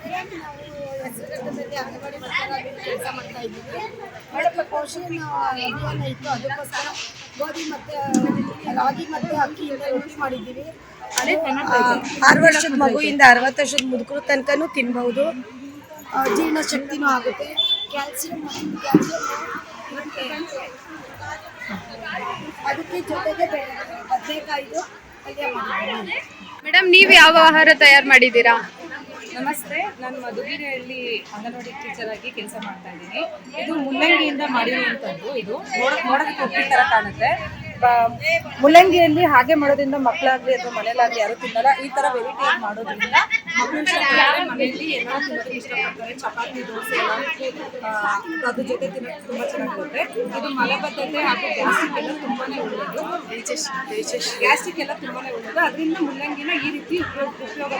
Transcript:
ನಾವು ಅದಕ್ಕೋಸ್ಕರ ಗೋಧಿ ಮತ್ತು ರಾಗಿ ಮತ್ತು ಮಾಡಿದ್ದೀವಿ ಆರು ವರ್ಷದ ಮಗುವಿಂದ ಅರವತ್ತು ವರ್ಷದ ಮುದುಕರು ತನಕನೂ ತಿನ್ಬಹುದು. ಜೀರ್ಣ ಜೀರ್ಣಶಕ್ತಿನೂ ಆಗುತ್ತೆ. ಕ್ಯಾಲ್ಸಿಯಂ ಅದಕ್ಕೆ ಜೊತೆಗೆ ಬದನೆಕಾಯಿದು ಮೇಡಮ್, ನೀವು ಯಾವ ಆಹಾರ ತಯಾರು ಮಾಡಿದ್ದೀರಾ? ನಮಸ್ತೆ ನಾನು ಮಧುಗಿರಿಯಲ್ಲಿ ಅಂಗನವಾಡಿ ಟೀಚರ್ ಆಗಿ ಕೆಲಸ ಮಾಡ್ತಾ ಇದ್ದೀನಿ. ಇದು ಮುಲ್ಲಂಗಿಯಿಂದ ಮಾಡಿರುವಂಥದ್ದು ಇದು. ನೋಡಕ್ ನೋಡೋದಕ್ಕೆ ಉಪ್ಪಿನ ಥರ ಕಾಣುತ್ತೆ. ಮುಲ್ಲಂಗಿಯಲ್ಲಿ ಹಾಗೆ ಮಾಡೋದ್ರಿಂದ ಮಕ್ಕಳಾಗ್ಲಿ ಅಥವಾ ಮನೇಲಾಗ್ಲಿ ಯಾರು ತಿನ್ನಲ್ಲ. ಈ ತರ ವೆರೈಟಿ ಮಾಡೋದ್ರಿಂದ ಮನೆಯಲ್ಲಿ ಎಲ್ಲ ತಿನ್ನೋದಕ್ಕೆ ಇಷ್ಟಪಡ್ತಾರೆ. ಚಪಾತಿ ದೋಸೆ ಆ, ಅದ್ರ ಜೊತೆ ತಿನ್ನೋಕ್ಕೆ ತುಂಬಾ ಚೆನ್ನಾಗಿರುತ್ತೆ. ಇದು ಮಲಬದ್ಧತೆ ಹಾಗೂ ಗ್ಯಾಸ್ಟಿಕ್ ಎಲ್ಲ ತುಂಬಾನೇ ಒಳ್ಳೆಯದು. ಗ್ಯಾಸ್ಟಿಕ್ ಎಲ್ಲ ತುಂಬಾನೇ ಒಳ್ಳೆಯದು. ಅದರಿಂದ ಮುಲ್ಲಂಗಿನ ಈ ರೀತಿ ಉಪಯೋಗ ಉಪಯೋಗ